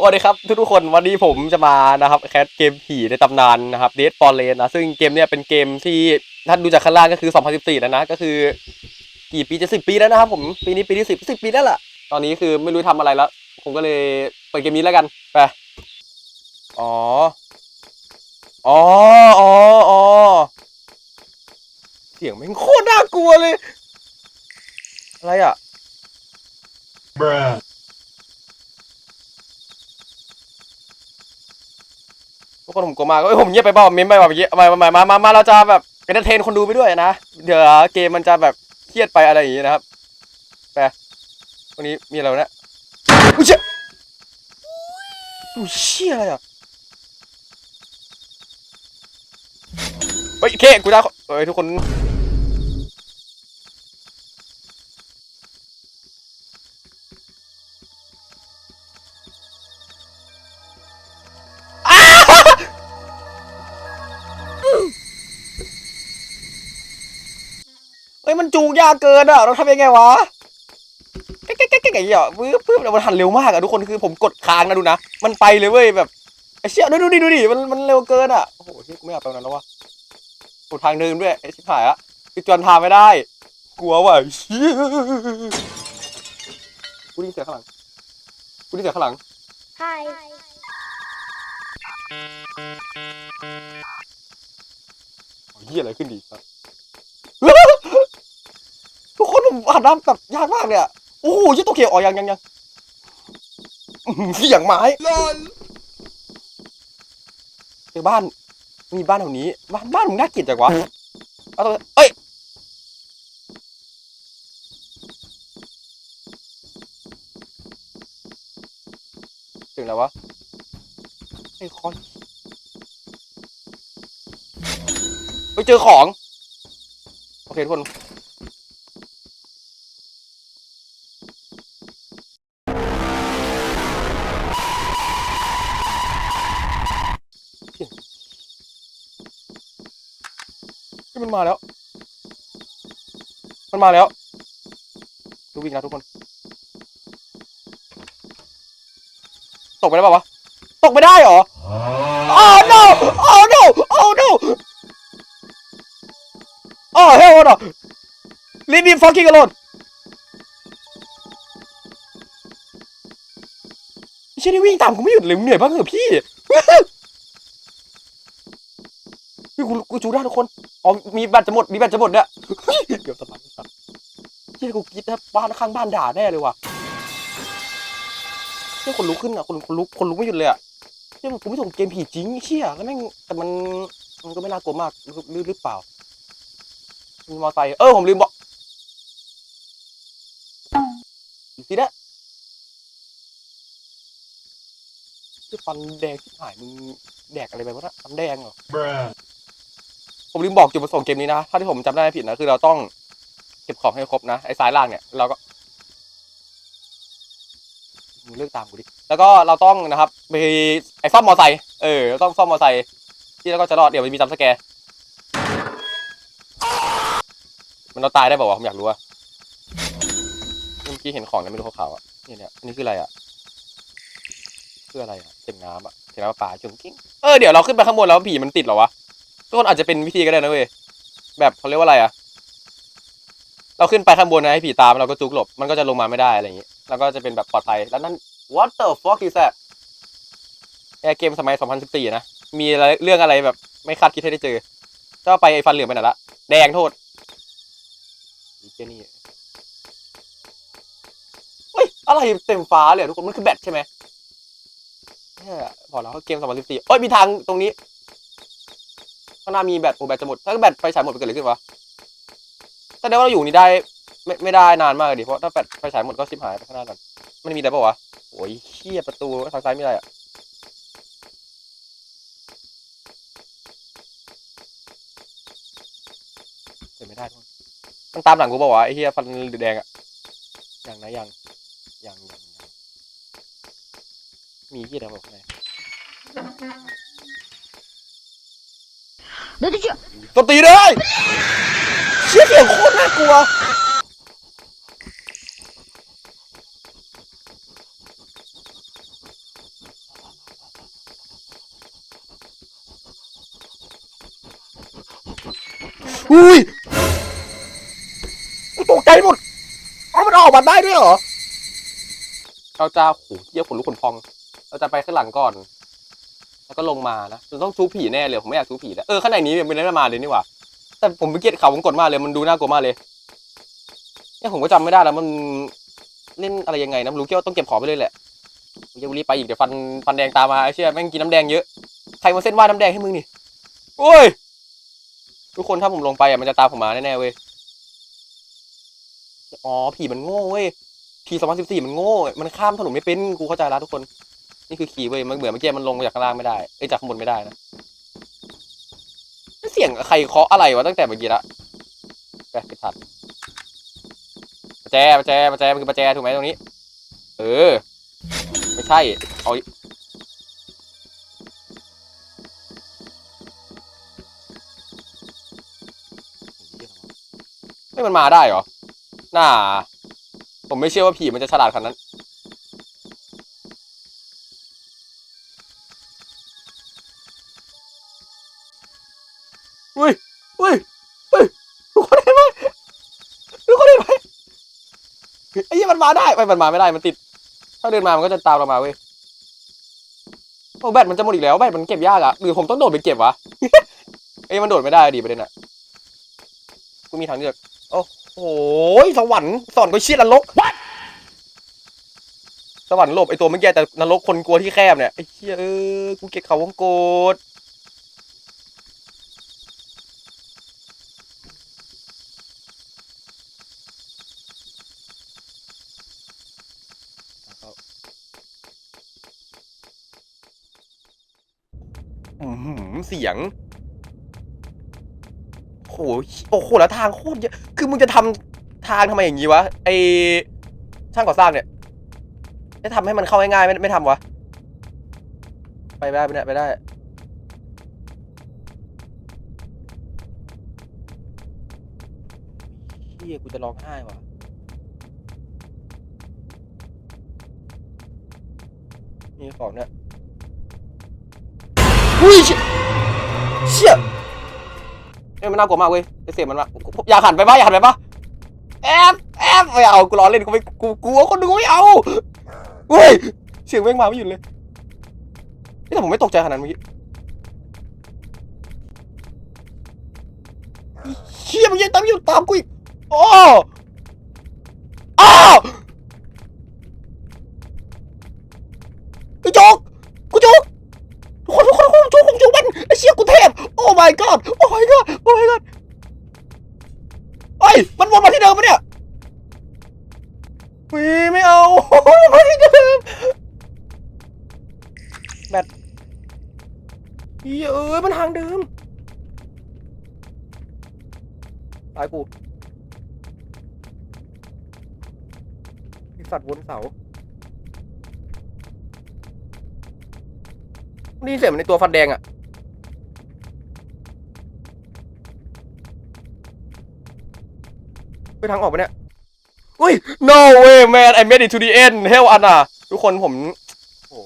สวัสดีครับทุกทุกคนวันนี้ผมจะมานะครับแคสเกมผีในตำนานนะครับ Dead for l a n นะซึ่งเกมเนี้ยเป็นเกมที่ท่านดูจากข้างล่างก็คือ 2014 แล้วนะ ก็คือ กี่ปีจะสิบปีแล้วนะครับผมปีนี้ปีที่สิบสิบปีแล้วล่ะ ตอนนี้คือไม่รู้ทำอะไรแล้ว ผมก็เลยเปิดเกมนี้แล้วกันไปอ๋ออ๋ออ๋ออเสียงแม่งโคตรน่ากลัวเลย อะไรอะ ทุกคนผมกลัวมากเอ้ยผมเงียบไปเปล่าเมมไปเปล่เมื่อกี้มามามามามาเราจะแบบเอนเตอร์เทนคนดูไปด้วยนะ เดี๋ยวเกมมันจะแบบเครียดไปอะไรอย่างงี้นะครับไปวันนี้มีอะไรนะเนี่ยอุ้ยเชี่ยอุ้ยเชี่ยอะไรอะเฮ้ยเคกูได้เฮ้ยทุกคน ยมันจูงยากเกินอะเราทำยังไงวะแก๊กแก๊กแก๊กแก๊กอย่างเงี้ยปึ๊บปึ๊บแล้วมันหันเร็วมากอะทุกคนคือผมกดค้างนะดูนะมันไปเลยเว้ยแบบไอ้เชี่ยดูดูดิดูดิมันมันเร็วเกินอะโอ้โหเชี่ยกูไม่อยากไปตรงนั้นแล้ววะกดทางเดินด้วยไอ้ชิบหายอะคือจวนทางไม่ได้ กลัวว่ะเชี่ยกูได้ยินเสียงข้างหลังกูได้ยินเสียงข้างหลัง Hi. เอาเหี้ยอะไรขึ้นดีครับ ทุกคนผม อ่านน้ำแบบยากมากเลยอะโอ้โหยี่ตัวเขียวอ๋อยังยังยังอื้อหือเสียงไม้เจอบ้าน มีบ้านแถวนี้ บ้านบ้านมึงน่าเกลียดจังวะเอาตัวเอ้ยถึงแล้ววะไอ้คอนไปเจอของ โอเคทุกคน มันมาแล้ว มันมาแล้วดูวิ่งนะทุกคน ตกไปได้ป่าวะ ตกไม่ได้หรอ Oh no! Oh no! Oh no! Oh hell no! Leave me fucking alone! ไม่ใช่ได้วิ่งตามกูไม่หยุดเลยเหนื่อยบ้างเหรอพี่ กูกูจูได้ทุกคนอ๋อมีแบตจะหมดมีแบตจะหมดเนี่ยเดี๋ยวสตาร์ทสัตว์เฮียกูคิดนะบ้านข้างบ้านด่าแน่เลยว่ะเฮียคนลุกขึ้นอะคนคนลุกคนลุกไม่หยุดเลยอะเฮียกูไม่ส่งเกมผีจริงเชี่ยแล้วแม่งแต่มันมันก็ไม่น่ากลัวมากหรือหรือเปล่ามีมอไซค์เออผมลืมบอกดูสินะเฮียฟันแดงที่หายมึงแดกอะไรไปวะนะฟันแดงเหรอ ผมลืมบอกจุดประสงค์เกมนี้นะถ้าที่ผมจำได้ไม่ผิดนะคือเราต้องเก็บของให้ครบนะไอ้ซ้ายล่างเนี่ยเราก็มึงเลือกตามกูดิแล้วก็เราต้องนะครับไปไอ้ซ่อมมอไซค์เออเราต้องซ่อมมอไซค์ที่แล้วก็จะรอดเดี๋ยวมันมีจำสแกร์มันเราตายได้เปล่าผมอยากรู้อะเมื่อกี้เห็นของนะไม่รู้ขาวๆอะนี่เนี่ยอันนี้คืออะไรอะคืออะไรอะเต็มน้ำอะเต็มน้ำปลาจุ่มกิ้งเออเดี๋ยวเราขึ้นไปข้างบนแล้วผีมันติดเหรอวะ ทุกคนอาจจะเป็นวิธีก็ได้นะเว้ยแบบเขาเรียกว่าอะไรอะเราขึ้นไปข้างบนนะให้ผีตามเราก็จุกหลบมันก็จะลงมาไม่ได้อะไรอย่างงี้แล้วก็จะเป็นแบบปลอดภัยแล้วนั่น what the fuck is that แอร์เกมสมัย 2014 นะ มีอะไรเรื่องอะไรแบบไม่คาดคิดให้ได้เจอก็ไปไอ้ฟันเหลืองไปไหนละ แดงโทษอีเจนี่เฮ้ย อะไรเต็มฟ้าเลยทุกคน มันคือแบตใช่ไหมเนี่ยบอแล้วว่าเกม 2014เอ้ย มีทางตรงนี้ ข้างหน้ามีแบตโอ้แบตจะหมด ถ้าแบตไฟฉายหมดเกิดอะไรขึ้นวะแสดงว่าเราอยู่นี่ได้ไม่ไม่ได้นานมากเลยดิเพราะถ้าแบตไฟฉายหมดก็ชิบหายไปข้างหน้าก่อนมันมีอะไรปะวะโอ้ยเฮียประตูทางซ้ายไม่ได้อะเปิดไม่ได้ทุกคนมันตามหลังกูปะวะไอ้เฮียฟันแดงอะยังนะยังยังยังยังมีเฮียอะไรบอ เดี๋ยวจะเชื่อตีเลย เชี่ยเสียงโคตรน่ากลัว อุ้ยกูตกใจหมดเอามันออกมาได้ด้วยเหรอ เราจะโหเยี่ยวขนลุกขนพอง เราจะไปข้างหลังก่อน ก็ลงมานะเราต้องชูผีแน่เลยผมไม่อยากชูผีแล้วเออข้างในนี้มันไม่ได้มาเลยนี่หว่าแต่ผมไปเกลียดเขาผมกดมากเลยมันดูน่ากลัวมากเลยเนี่ยผมก็จำไม่ได้แล้วมันเล่นอะไรยังไงนะไม่รู้เกี่ยวาต้องเก็บของไปเลยแหละเดี๋ยวรีบไปอีกเดี๋ยวฟันฟันแดงตามมาไอ้เชี่ยแม่งกินน้ำแดงเยอะใครมาเส้นว่าน้ำแดงให้มึงนี่โอ้ยทุกคนถ้าผมลงไปอะมันจะตามผมมาแน่ๆเว้ยอ๋อผีมันโง่เว้ยผีสองพันสิบสี่มันโง่ มันข้ามถนนไม่เป็นกูเข้าใจแล้วทุกคน นี่คือขี่เว้ยมันเหมือนเมื่อกี้มันลงมาจากข้างล่างไม่ได้เอ้ยจากข้างบนไม่ได้นะเสียงใครเคาะอะไรวะตั้งแต่เมื่อกี้ละแกไปถัดประแจประแจประแจมันคือประแจถูกไหมตรงนี้ เออ ไม่ใช่ เอาไม่มันมาได้เหรอ น่า ผมไม่เชื่อว่าผีมันจะฉลาดขนาดนั้น อุ้ยอุ้ยอุ้ยทุกคนเห็นไหมทุกคนเห็นไหมไอ้ยี่มันมาได้ไปมันมาไม่ได้มันติด ถ้าเดินมามันก็จะตามเรามาเว้ยโอ้แบตมันจะหมดอีกแล้วแบตมันเก็บยากอะหรือผมต้องโดดไปเก็บวะเอ้ยมันโดดไม่ได้ดีประเด็นอะกูมีทางเลือกโอ้โหสวรรค์สอนก็เชี่ยนรกสวรรค์หลบไอตัวเมื่อกี้แต่นรกคนกลัวที่แคบเนี่ยไอ้เชี่ยเออกูเก็บเขาวงโกด เสียงโหโอ้โหแล้วทางโคตรเยอะคือมึงจะทำทางทำไมอย่างนี้วะไอช่างก่อสร้างเนี่ยจะทำให้มันเข้าง่ายๆไม่ไม่ทำวะไปได้ไปได้ไปได้เฮียกูจะร้องไห้ว่ะนี่ของเนี่ยอุ้ย ชี่ยเอ้ยมันน่ากลัวมากเว้ยไอเสียงมันมาอย่าหันไปปะอย่าหันไปปะแอบแอบไม่เอากูล้อเล่นกูไม่กูกลัวคนดูไม่เอาเว้ยเสียงแม่งมาไม่หยุดเลยแต่ผมไม่ตกใจขนาดเมื่อกี้เชี่ยมันยังตามอยู่ตามกูอีกโอ้อ้าวกูจกกูจก ทุกคนทุกคนทุกคนทุกคนทุกคนไอ้เชี่ยกูเทพ โอ้ my god โอ้ my god โอ้ my god เอ้ยมันวนมาที่เดิมปะเนี่ยไม่ไม่เอามาที่เดิมแบตเยเอ้ยมันทางเดิมตายกูไอสัตว์วนเสานี่เสียงมันในตัวฟันแดงอะ ไปทางออกปะเนี่ยอุ้ย no way man I made it to the end hell อันน่ะทุกคนผมโอ้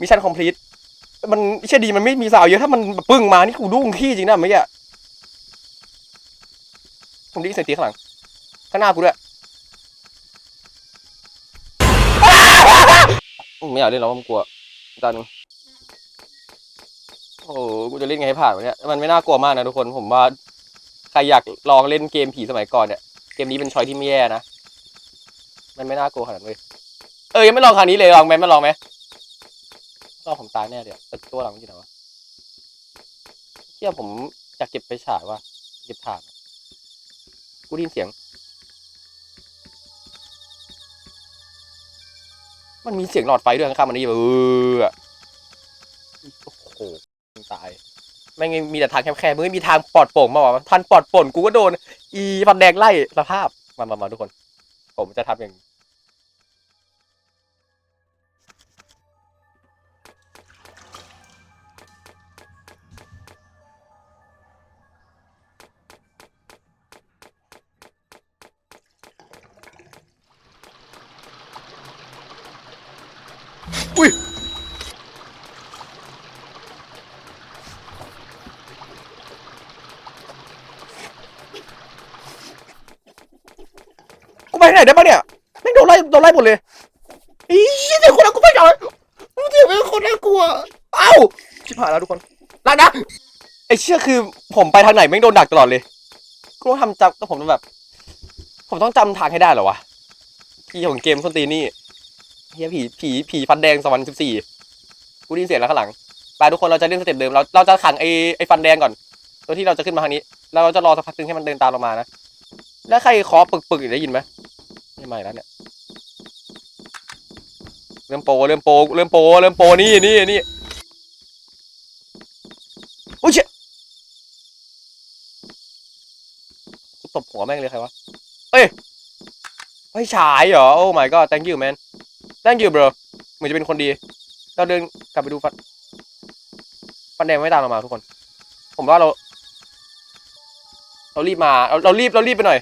มิชชั่นคอมพลีทมันเชื่อดีมันไม่มีสาวเยอะถ้ามันปึ้งมานี่กูดุ้งขี้จริงนะเมื่อกี้ผมได้ยินเสียงตีข้างหลัง ข้างหน้ากูด้วยไม่อยากเล่นแล้วผมกลัวตอนนึงโอ้โหกูจะเล่นไงให้ผ่านวะเนี่ยมันไม่น่ากลัวมากนะทุกคนผมว่าใครอยากลองเล่นเกมผีสมัยก่อนเนี่ย เกมนี้เป็นชอยที่ไม่แย่นะ มันไม่น่ากลัวขนาดเลย เออยังไม่ลองครั้งนี้เลยลองไหมไม่ลองไหมลองผมตายแน่เดี๋ยวต,ตัวหลังมันอยู่ไหนวะเที่ยผมอยากเก็บไปฉายว่ะเก็บถ่านกูได้ยินเสียง มันมีเสียงหลอดไฟด้วยข้างๆมันนี่เออโอ้โหตาย ไม่งมีแต่ทางแคบๆมึงไม่มีทางปลอดโปร่งมาว่ะทันปลอดโปร่งกูก็โดน อีฟันแดงไล่สภาพมามามาทุกคน ผมจะทำอย่าง ทางไหนได้ปะเนี่ยไม่งโดนไล่โดนไล่หมดเลยอีเสียงคนน่ากลัวไปจังเสียงเป็นคนน่ากลัว เอ้าชิบหายแล้วทุกคนลานะไอ้เชี่ยคือผมไปทางไหนไม่งโดนดักตลอดเลยกูต้องทำจำก็ผมต้องแบบ ผมต้องจำทางให้ได้เหรอวะพี่ของเกมส้นตีนนี่เฮียผีผีผีฟันแดงสองพันสิบสี่กูได้ยินเสียงแล้วข้างหลังไปทุกคนเราจะเล่นสเต็ปเดิมเราเราจะขังไอ้ไอ้ฟันแดงก่อนตัวที่เราจะขึ้นมาทางนี้ แล้วเราจะรอสักพักนึงให้มันเดินตามเรามานะแล้วใครเคาะปึกปึกๆได้ยินไหม ไม่ไม่แล้วเนี่ยเริ่มโปเริ่มโปเริ่มโปเริ่มโปนี่นี่นี่โอ้ยเชี่ยตบหัวแม่งเลยใครวะเอ้ยไม่ฉายเหรอโอ้ my god thank you man thank you bro เหมือนจะเป็นคนดีเราเดินกลับไปดูฟันฟันแดงไม่ตามเรามาทุกคน ผมว่าเรา เรารีบมา เราเรารีบเรารีบไปหน่อย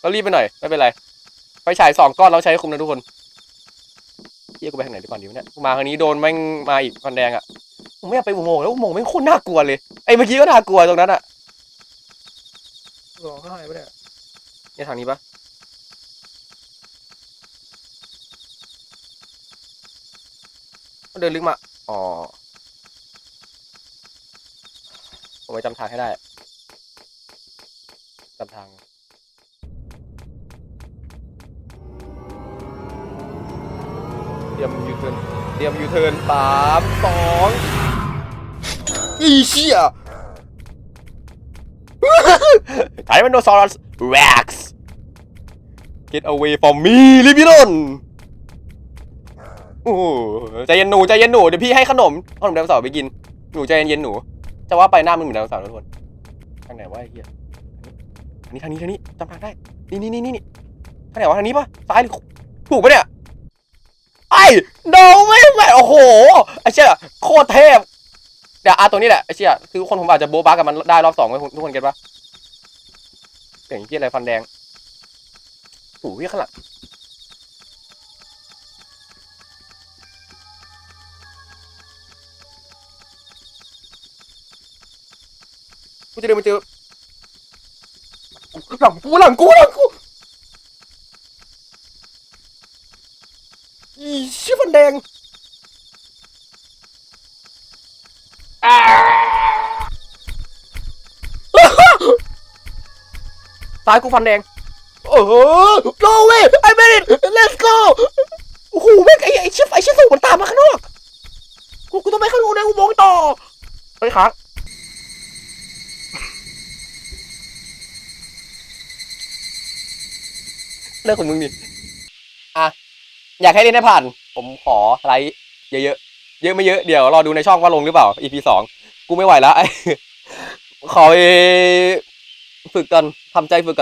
เรารีบไปหน่อย ไม่เป็นไร ไฟฉายสองก้อนเราใช้คุมนะทุกคนเฮียกูไปทางไหนดีก่อนดีวะเนี่ยกูมาทางนี้โดนแม่งมาอีกฟันแดงอะผมไม่อยากไปอุโมงค์แล้วอุโมงค์แม่งโคตรน่ากลัวเลยไอ้เมื่อกี้ก็น่ากลัวตรงนั้นอะร้องไห้ปะเนี่ยเนี่ยทางนี้ปะมันเดินลึกมาอ๋อผมไปจำทางให้ได้จำทาง รียมยูเทิร์นเตรียมยูเทิร์นสามสองอีเชี่ยไทยมันโดซอรัสแร็กซ์ get away from me ลิบิลอนโอ้ใจเย็นหนูใจเย็นหนูเดี๋ยวพี่ให้ขนมขนมไดโนเสาร์ไปกินหนูใจเย็นๆหนูจะว่าไปหน้ามึงเหมือนไดโนเสาร์นะทุกคนทางไหนวะไอ้เหี้ยอันนี้ทางนี้ทางนี้จำทางได้นี่นี่นี่นี่ทางไหนวะทางนี้ปะซ้ายหรือถูกปะเนี่ย โดไม่ไม่โอ้โหไอ้เชี่ยโคตรเทพเดี๋ยวอาตัวนี้แหละไอ้เชี่ยคือคนผมอาจจะโบ๊ะบ้ากับมันได้รอบสองไว้ทุกคนเก็ตปะเสียงที่อะไรฟันแดงโอ้โหข้างหลังกูจะเดินมาเจอหลังกูหลังกูหลังกูอีเชี่ยฟันแดงซ้ายกูฟันแดงโอ้โห go away I made it let's go โอ้โหแม่งไอ้ไอ้ชี่ยไอ้ชี่ยสูงมันตามมาข้างนอก กูกูต้องไปข้างนอกนะกูมองต่อ ไปค้างเรื่องของมึงนี่ อยากให้เล่นให้ผ่าน ผมขอไลค์เยอะๆ เยอะไม่เยอะ เดี๋ยวรอดูในช่องว่าลงหรือเปล่า EP สองกูไม่ไหวแล้ว ขอไปฝึกก่อนทำใจฝึกก่อน